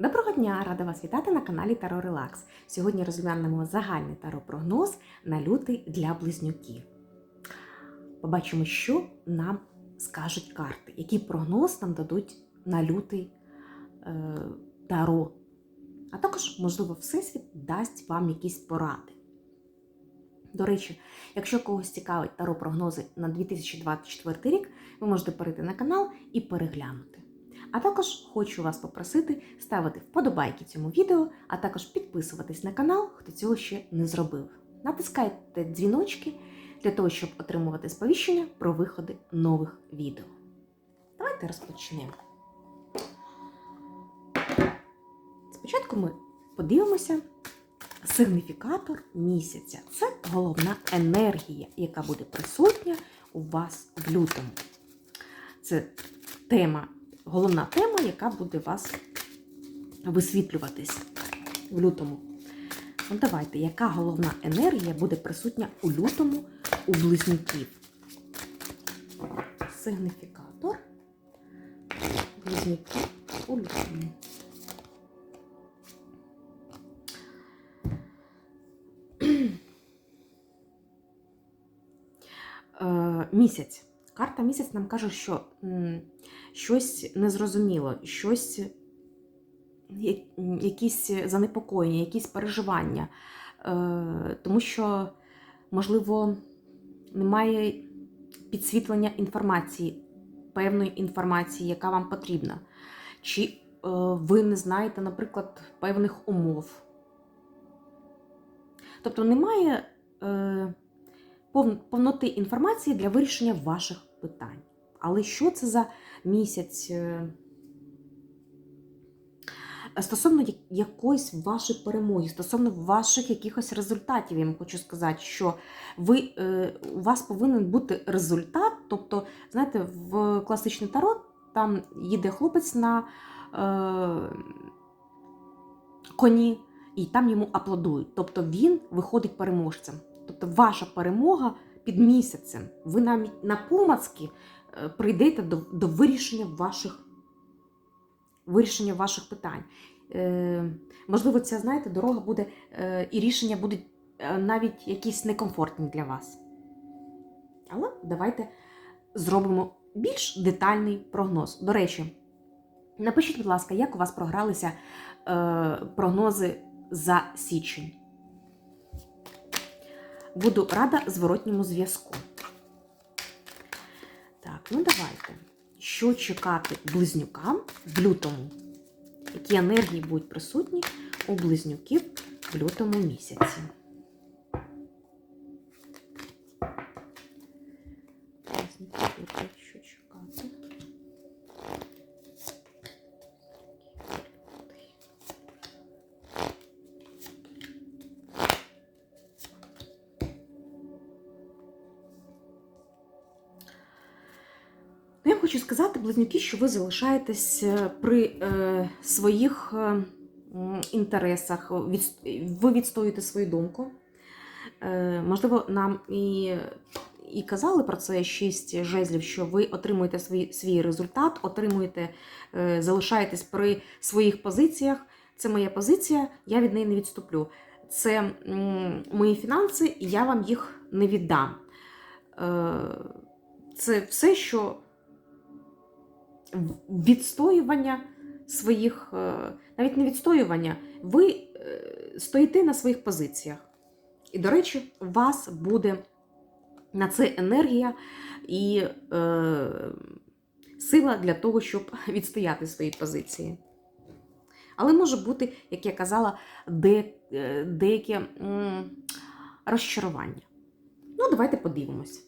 Доброго дня! Рада вас вітати на каналі Таро Релакс. Сьогодні розглянемо загальний таро-прогноз на лютий для близнюків. Побачимо, що нам скажуть карти, який прогноз нам дадуть на лютий е, таро. А також, можливо, Всесвіт дасть вам якісь поради. До речі, якщо когось цікавить таро прогнози на 2024 рік, ви можете перейти на канал і переглянути. А також хочу вас попросити ставити вподобайки цьому відео, а також підписуватись на канал, хто цього ще не зробив. Натискайте дзвіночки для того, щоб отримувати сповіщення про виходи нових відео. Давайте розпочнемо. Спочатку ми подивимося сигніфікатор місяця. Це головна енергія, яка буде присутня у вас в лютому. Це тема головна тема, яка буде вас висвітлюватись в лютому. Ну, давайте, яка головна енергія буде присутня у лютому у близнюків? Сигніфікатор близнюків у лютому. Е, Місяць. Карта місяць нам каже, що щось незрозуміло, щось, якісь занепокоєння, якісь переживання. Е, тому що, можливо, немає підсвітлення інформації, певної інформації, яка вам потрібна. Чи е, ви не знаєте, наприклад, певних умов. Тобто немає е, повноти інформації для вирішення ваших питань. Але що це за місяць? е, Стосовно якоїсь вашої перемоги, стосовно ваших якихось результатів, я вам хочу сказати, що ви, е, у вас повинен бути результат. Тобто, знаєте, в класичний таро там їде хлопець на е, коні, і там йому аплодують. Тобто він виходить переможцем. Тобто ваша перемога під місяцем. Ви навіть на помацки е, прийдете до, до вирішення ваших вирішення ваших питань. Е, можливо, ця, знаєте, дорога буде е, і рішення будуть е, навіть якісь некомфортні для вас. Але давайте зробимо більш детальний прогноз. До речі, напишіть, будь ласка, як у вас програлися е, прогнози за січень. Буду рада зворотньому зв'язку. Так, ну давайте. Що чекати близнюкам в лютому? Які енергії будуть присутні у близнюків в лютому місяці? Що чекати? Хочу сказати, близнюки, що ви залишаєтесь е, при е, своїх е, інтересах, від, ви відстоюєте свою думку. Е, можливо, нам і, і казали про це шість жезлів, що ви отримуєте свій, свій результат, отримуєте, е, залишаєтесь при своїх позиціях. Це моя позиція, я від неї не відступлю. Це м, мої фінанси, і я вам їх не віддам. Е, це все, що відстоювання своїх, е, навіть не відстоювання, ви е, стоїте на своїх позиціях. І, до речі, у вас буде на це енергія і е, сила для того, щоб відстояти свої позиції. Але може бути, як я казала, де, е, деяке розчарування. Ну, давайте подивимось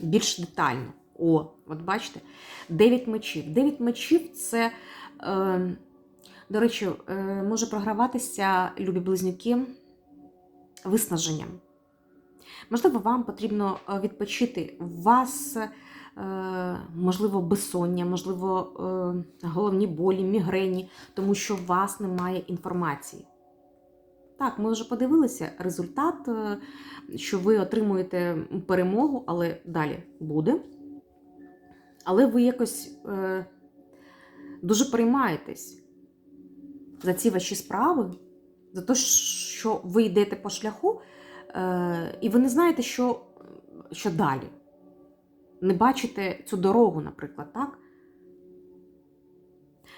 більш детально. О, от бачите, 9 мечів. 9 мечів це, е, до речі, е, може програватися, любі близнюки, виснаженням. Можливо, вам потрібно е, відпочити. Вас, е, можливо, безсоння, можливо, е, головні болі, мігрені, тому що у вас немає інформації. Так, ми вже подивилися результат, що ви отримуєте перемогу, але далі буде. Але ви якось е, дуже переймаєтесь. за ці ваші справи, за те, що ви йдете по шляху, е, і ви не знаєте, що, що далі. Не бачите цю дорогу, наприклад, так?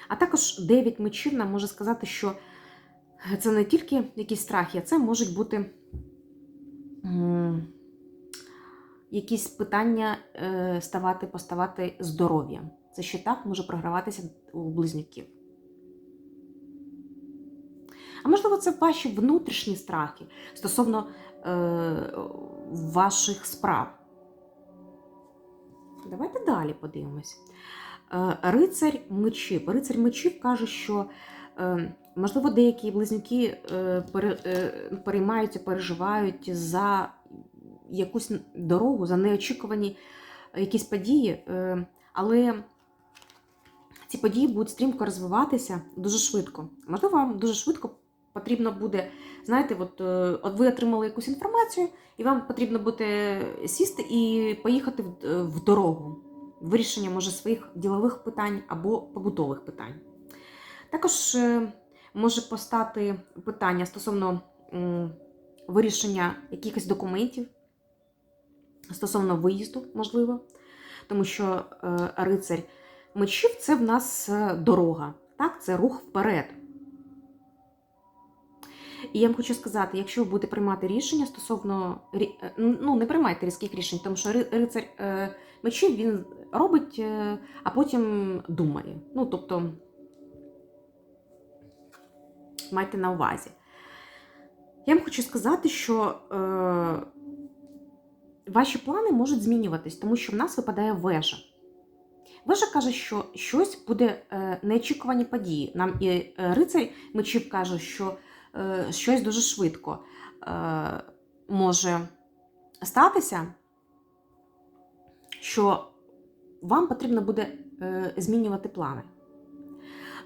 А також 9 мечів нам може сказати, що це не тільки якісь страхи, а це можуть бути якісь питання е, ставати, поставати здоров'ям. Це ще так може програватися у близнюків. А можливо, це ваші внутрішні страхи стосовно е, ваших справ. Давайте далі подивимось. Е, Рицарь мечів. Рицарь мечів каже, що е, можливо деякі близнюки е, е, переймаються, переживають за якусь дорогу, за неочікувані якісь події, е, але ці події будуть стрімко розвиватися дуже швидко. Можливо, вам дуже швидко потрібно буде, знаєте, от, е, от ви отримали якусь інформацію, і вам потрібно буде сісти і поїхати в, е, в дорогу. Вирішення може своїх ділових питань або побутових питань. Також е, може постати питання стосовно вирішення якихось документів, стосовно виїзду, можливо, тому що е, рицарь мечів це в нас е, дорога, так? це рух вперед. І я вам хочу сказати, якщо ви будете приймати рішення стосовно е, ну не приймайте різких рішень, тому що ри- рицар е, мечів він робить, а потім думає. Ну, тобто, майте на увазі. Я вам хочу сказати, що ваші плани можуть змінюватись, тому що в нас випадає вежа. Вежа каже, що щось буде е, неочікувані події. Нам і е, рицар мечів каже, що е, щось дуже швидко може статися, що вам потрібно буде змінювати плани.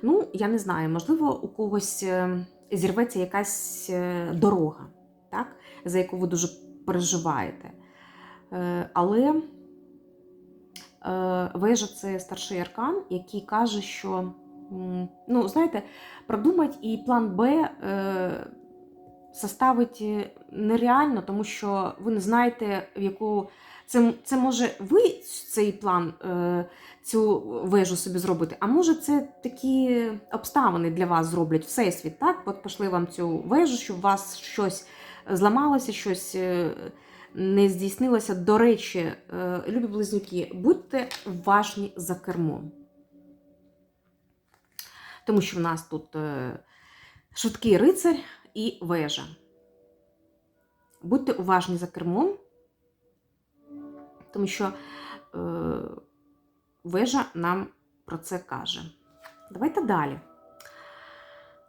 Ну, я не знаю, можливо, у когось зірветься якась дорога, так, за яку ви дуже переживаєте. Е, Але е, вежа це старший аркан, який каже, що, ну, знаєте, продумати і план Б е, составить нереально, тому що ви не знаєте, в яку. Це, це може ви цей план, цю вежу собі зробити, а може це такі обставини для вас зроблять всесвіт, так? От пошли вам цю вежу, щоб у вас щось зламалося, щось не здійснилося. До речі, е, любі близнюки, будьте уважні за кермом. Тому що в нас тут е, швидкий рицар і вежа. Будьте уважні за кермом, тому що е, вежа нам про це каже. Давайте далі.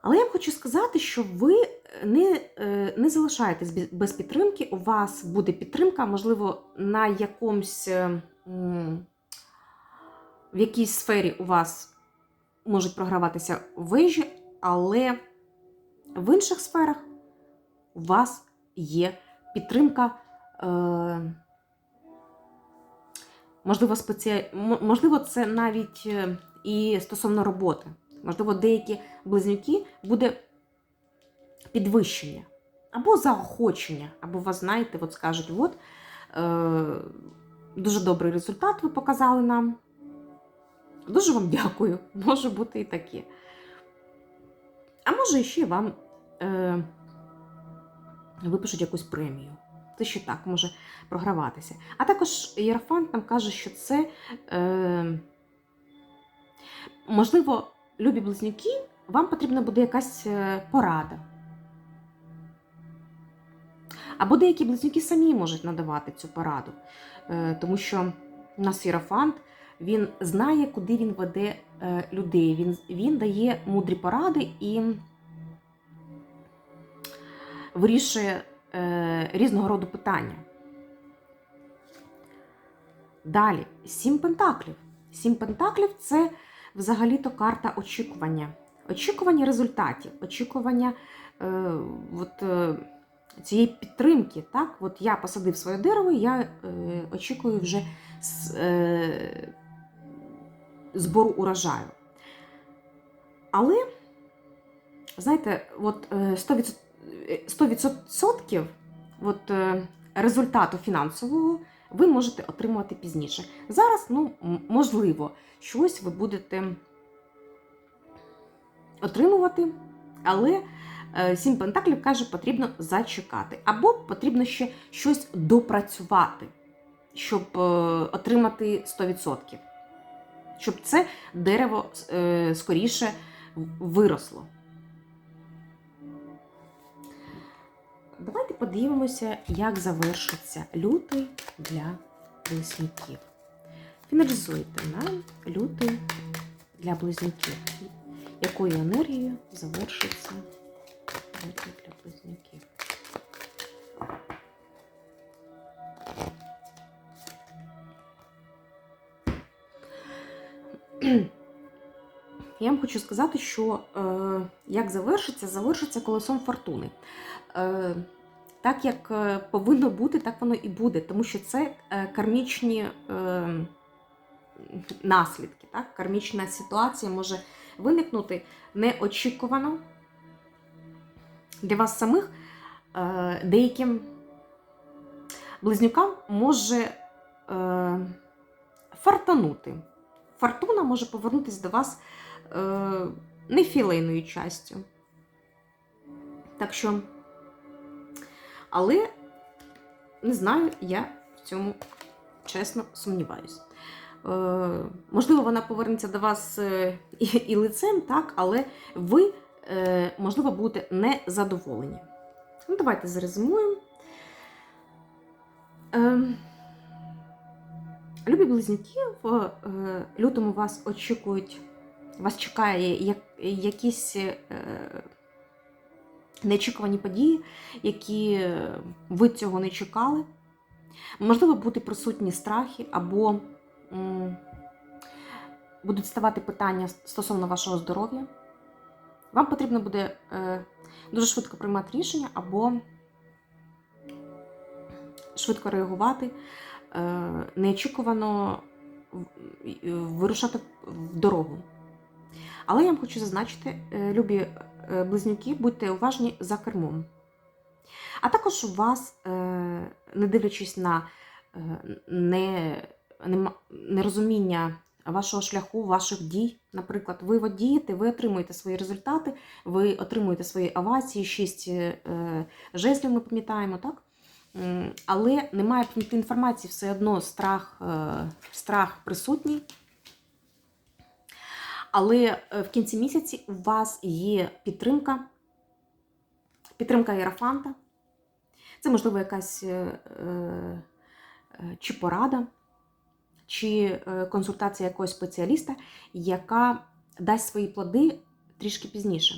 Але я хочу сказати, що ви не, е, не залишаєтесь без- підтримки. У вас буде підтримка, можливо, на якомусь е, в якійсь сфері у вас можуть програватися вежі, але в інших сферах у вас є підтримка. Е, Можливо, спеці... можливо, це навіть і стосовно роботи. Можливо, деякі близнюки буде підвищення або заохочення, або вас знаєте, от скажуть, от е, дуже добрий результат ви показали нам. Дуже вам дякую. Може бути і таке. А може, ще вам е, випишуть якусь премію. Це ще так може програватися. А також Єрофант нам каже, що це, е, можливо, любі близнюки, вам потрібна буде якась е, порада. Або деякі близнюки самі можуть надавати цю пораду, е, тому що у він знає, куди він веде е, людей. Він, він дає мудрі поради і вирішує е, різного роду питання. Далі, сім пентаклів. Сім пентаклів це взагалі-то карта очікування. Очікування результатів, очікування е, от, цієї підтримки. Так? От я посадив своє дерево, я е, очікую вже з, е, збору урожаю. Але знаєте, от е, 100%, е, 100% от, е, результату фінансового ви можете отримувати пізніше. Зараз, ну, можливо, щось ви будете отримувати, але е, сім пентаклів каже, потрібно зачекати. Або потрібно ще щось допрацювати, щоб е, отримати 100%. Щоб це дерево е, скоріше виросло. Давайте подивимося, як завершиться лютий для близнюків. Фіналізуйте нам лютий для близнюків. Якою енергією завершиться лютий для близнюків? Я вам хочу сказати, що е, як завершиться, завершиться колесом фортуни. Е, так як е, повинно бути, так воно і буде, тому що це е, кармічні е, наслідки. Так? Кармічна ситуація може виникнути неочікувано для вас самих. Е, деяким близнюкам може е, фартанути. Фортуна може повернутися до вас е, не філейною частю. Так що, але не знаю, я в цьому чесно сумніваюсь. Е, можливо, вона повернеться до вас і, лицем, так, але ви, можливо, будете незадоволені. Ну, давайте зарезумуємо. Е, Любі близнюки, в е, лютому вас очікують, вас чекає як, якісь е, неочікувані події, які е, ви цього не чекали. Можливо, будуть присутні страхи, або будуть ставати питання стосовно вашого здоров'я. Вам потрібно буде е, дуже швидко приймати рішення, або швидко реагувати, е, неочікувано вирушати в дорогу. Але я вам хочу зазначити, е, любі е, близнюки, будьте уважні за кермом. А також у вас, е, не дивлячись на е, не, нерозуміння вашого шляху, ваших дій, наприклад, ви водієте, ви отримуєте свої результати, ви отримуєте свої овації, шість е, жезлів, ми пам'ятаємо, так? Але немає інформації, все одно страх, е, страх присутній. Але е, в кінці місяці у вас є підтримка, підтримка Єрафанта. Це, можливо, якась е, е, чи порада, чи е, консультація якогось спеціаліста, яка дасть свої плоди трішки пізніше.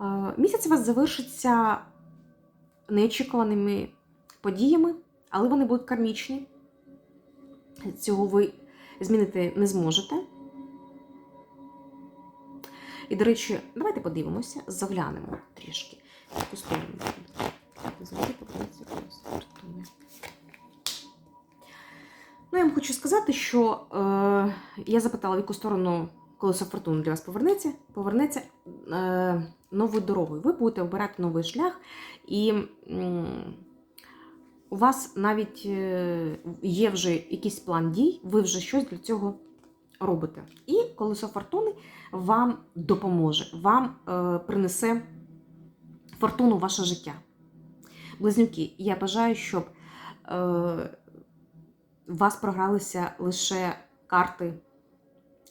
Е, Місяць у вас завершиться неочікуваними подіями, але вони будуть кармічні. Цього ви змінити не зможете. І, до речі, давайте подивимося, заглянемо трішки. в яку сторону. Ну, я вам хочу сказати, що е, я запитала, в яку сторону колесо фортуни для вас повернеться. Повернеться е, новою дорогою. Ви будете обирати новий шлях, і м, у вас навіть е, є вже якийсь план дій, ви вже щось для цього робите. І колесо фортуни вам допоможе, вам е, принесе фортуну в ваше життя. Близнюки, я бажаю, щоб е, у вас програлися лише карти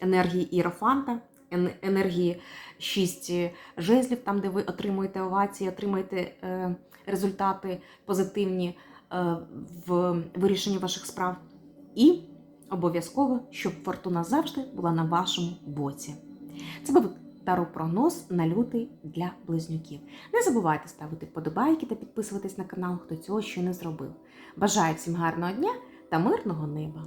енергії Іерофанта, енергії 6 жезлів, там, де ви отримуєте овації, отримуєте е, результати позитивні е, в вирішенні ваших справ. І обов'язково, щоб фортуна завжди була на вашому боці. Це був таро-прогноз на лютий для близнюків. Не забувайте ставити вподобайки та підписуватись на канал, хто цього ще не зробив. Бажаю всім гарного дня та мирного неба!